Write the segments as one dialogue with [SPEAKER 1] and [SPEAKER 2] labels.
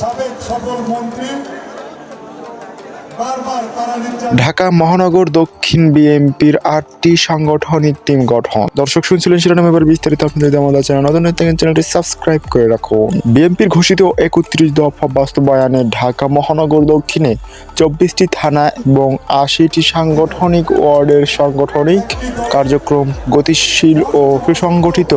[SPEAKER 1] সাবেক মন্ত্রী
[SPEAKER 2] ঢাকা মহানগর দক্ষিণ বিএনপির আটটি সাংগঠনিক টিম গঠন। দর্শক শুনছিলেন শিরোনাম, এবার বিস্তারিত আপনাদের আমাদের চ্যানেল। নতুন থাকেন চ্যানেলটি সাবস্ক্রাইব করে রাখুন। বিএনপির ঘোষিত একত্রিশ দফা বাস্তবায়নে ঢাকা মহানগর দক্ষিণে চব্বিশটি থানা এবং আশিটি সাংগঠনিক ওয়ার্ডের সাংগঠনিক কার্যক্রম গতিশীল ও সুসংগঠিত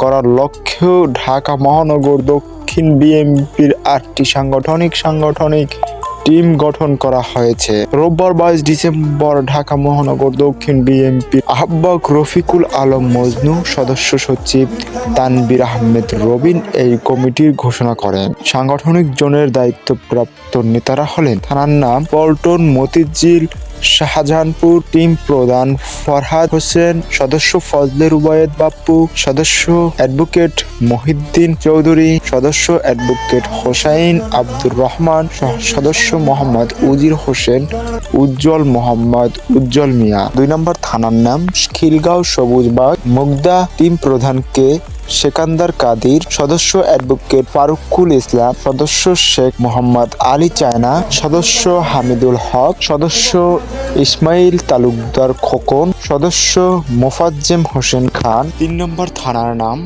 [SPEAKER 2] করার লক্ষ্যেও ঢাকা মহানগর দক্ষিণ বিএনপির আটটি সাংগঠনিক সাংগঠনিক টিম গঠন করা হয়েছে। রোববার বাইশ ডিসেম্বর ঢাকা মহানগর দক্ষিণ বিএনপি আহ্বায়ক রফিকুল আলম মজনু, সদস্য সচিব তানবির আহমেদ রবিন এই কমিটির ঘোষণা করেন। সাংগঠনিক জোনের দায়িত্বপ্রাপ্ত নেতারা হলেন থানার নাম পল্টন মতিঝিল শাহজাহানপুর টিম প্রধান ফরহাদ হোসেন, সদস্য ফজলে রুবায়েত বাপ্পু, সদস্য অ্যাডভোকেট মহিদ্দিন চৌধুরী, সদস্য অ্যাডভোকেট হোসাইন আব্দুর রহমান সদস্য মোহাম্মদ উজির হোসেন, উজ্জ্বল মোহাম্মদ, উজ্জ্বল মিয়া। দুই নম্বর থানার নাম খিলগাঁও সবুজবাগ মুগদা টিম প্রধানকে সেকান্দার কাদির, সদস্য অ্যাডভোকেট ফারুকুল ইসলাম, সদস্য শেখ মোহাম্মদ আলী চায়না, সদস্য হামিদুল হক, সদস্য ইসমাইল তালুকদার খোকন, সদস্য মোফাজ্জেম হোসেন খান। তিন নম্বর থানার নাম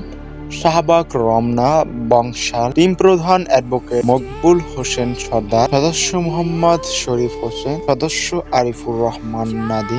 [SPEAKER 2] শাহবাগ রমনা বংশাল। টিম প্রধান অ্যাডভোকেট মকবুল হোসেন সর্দার, সদস্য মোহাম্মদ শরীফ হোসেন, সদস্য আরিফুর রহমান নাদি